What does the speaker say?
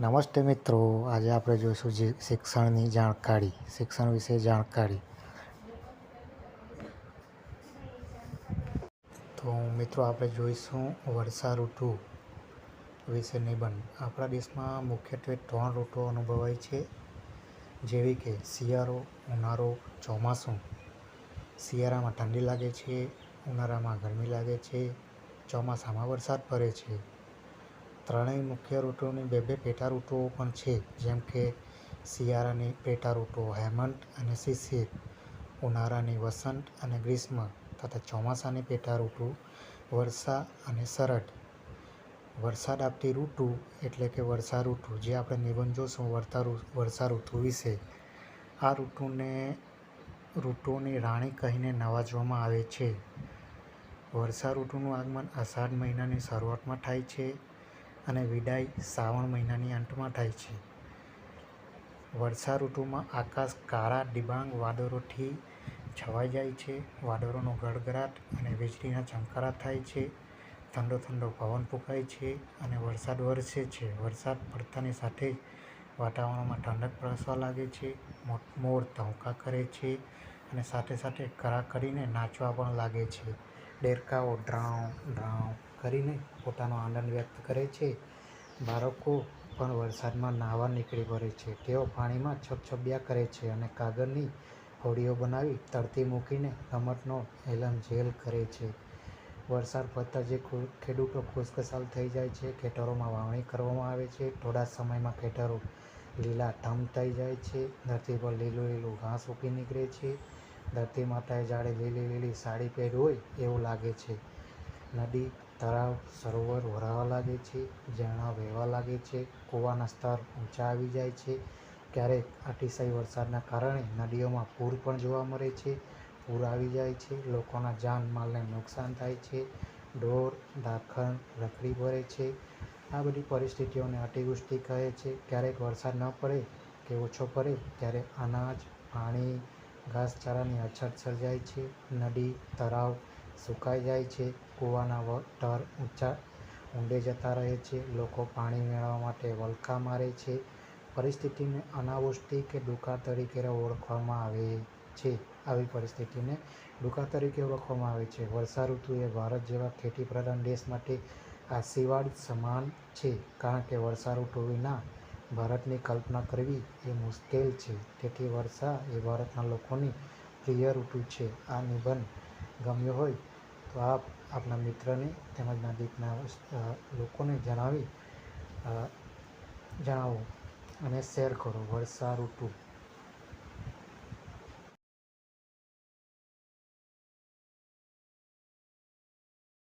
નમસ્તે મિત્રો, આજે આપણે જોઈશું જે શિક્ષણની જાણકારી, શિક્ષણ વિશે જાણકારી. તો મિત્રો, આપણે જોઈશું વર્ષા ઋતુ વિશે નિબંધ આપણા દેશમાં મુખ્યત્વે ત્રણ ઋતુઓ અનુભવાય છે. જેવી કે શિયાળો, ઉનાળો, ચોમાસું. શિયાળામાં ઠંડી લાગે છે, ઉનાળામાં ગરમી લાગે છે, ચોમાસામાં વરસાદ પડે છે. ત્રણેય મુખ્ય ઋતુની બે બે પેટા ઋતુઓ પણ છે, જેમ કે શિયાળાની પેટા ઋતુઓ હેમંત અને શિશિર, ઉનાળાની વસંત અને ગ્રીષ્મ તથા ચોમાસાની પેટા ઋતુ વર્ષા અને શરદ. વરસાદ આપતી ઋતુ એટલે કે વર્ષા ઋતુ, જે આપણે નિબંધ જોશું વર્તા વર્ષા ઋતુ વિશે. આ ઋતુને ઋતુઓની રાણી કહીને નવાજવામાં આવે છે. વર્ષા ઋતુનું આગમન અષાઢ મહિનાની શરૂઆતમાં થાય છે. અને વિદાય શ્રાવણ મહિનાની અંતમાં થાય છે. વર્ષા ઋતુમાં આકાશ કાળા, ડિબાંગ વાદળોથી છવાઈ જાય છે. વાદળોનો ગડગડાટ અને વીજળીના ચમકારા થાય છે. ઠંડો ઠંડો પવન ફૂંકાય છે અને વરસાદ વરસે છે. વરસાદ પડતાની સાથે જ વાતાવરણમાં ઠંડક પ્રસવા લાગે છે. મોર ટહુકા કરે છે અને સાથે સાથે કરા કરીને નાચવા પણ લાગે છે. ડેરકાઓ ડ્રાઉ, ડ્રાઉં કરીને પોતાનો આનંદ વ્યક્ત કરે છે. બાળકો પણ વરસાદમાં નાહવા નીકળી પડે છે. તેઓ પાણીમાં છબછબિયા કરે છે અને કાગળની હોડીઓ બનાવી તરતી મૂકીને રમતનો હેલમ જેલ કરે છે. વરસાદ પડતા જે ખેડૂતો ખુશખુશાલ થઈ જાય છે, ખેતરોમાં વાવણી કરવામાં આવે છે. થોડા સમયમાં ખેતરો લીલા ઠમ થઈ જાય છે. ધરતી પર લીલું લીલું ઘાસ ઉગી નીકળે છે. ધરતી માતાએ જાડે લીલી લીલી સાડી પહેરી હોય એવું લાગે છે. નદી તળાવ સરોવર ભરાવા લાગે છે, ઝરણા વહેવા લાગે છે, કૂવાના સ્તર ઊંચા આવી જાય છે. ક્યારેક અતિશય વરસાદના કારણે નદીઓમાં પૂર પણ જોવા મળે છે. પૂર આવી જાય છે, લોકોના જાનમાલને નુકસાન થાય છે, ઢોર ધાખણ રખડી ભરે છે. આ બધી પરિસ્થિતિઓને અતિવૃષ્ટિ કહે છે. ક્યારેક વરસાદ ન પડે કે ઓછો પડે, ત્યારે અનાજ, પાણી, ઘાસચારાની અછત સર્જાય છે. નદી, તળાવ સુકાઈ જાય છે. કૂવાના ઢર ઊંચા ઊંડે જતા રહે છે. લોકો પાણી મેળવવા માટે વલખા મારે છે. પરિસ્થિતિને અનાવૃષ્ટિ કે દુકાળ તરીકે ઓળખવામાં આવે છે. આવી પરિસ્થિતિને દુકાળ તરીકે ઓળખવામાં આવે છે. વર્ષા ઋતુ એ ભારત જેવા ખેતી પ્રધાન દેશ માટે આશીર્વાદ સમાન છે. કારણ કે વર્ષા ઋતુ વિના ભારતની કલ્પના કરવી એ મુશ્કેલ છે. તેથી વર્ષા એ ભારતના લોકોની પ્રિય ઋતુ છે. આ નિબંધ ગમ્યો હોય તો આપ આપના મિત્રને તેમજ નજીકના લોકોને જણાવી જણાવો અને શેર કરો. વર્ષા ઋતુ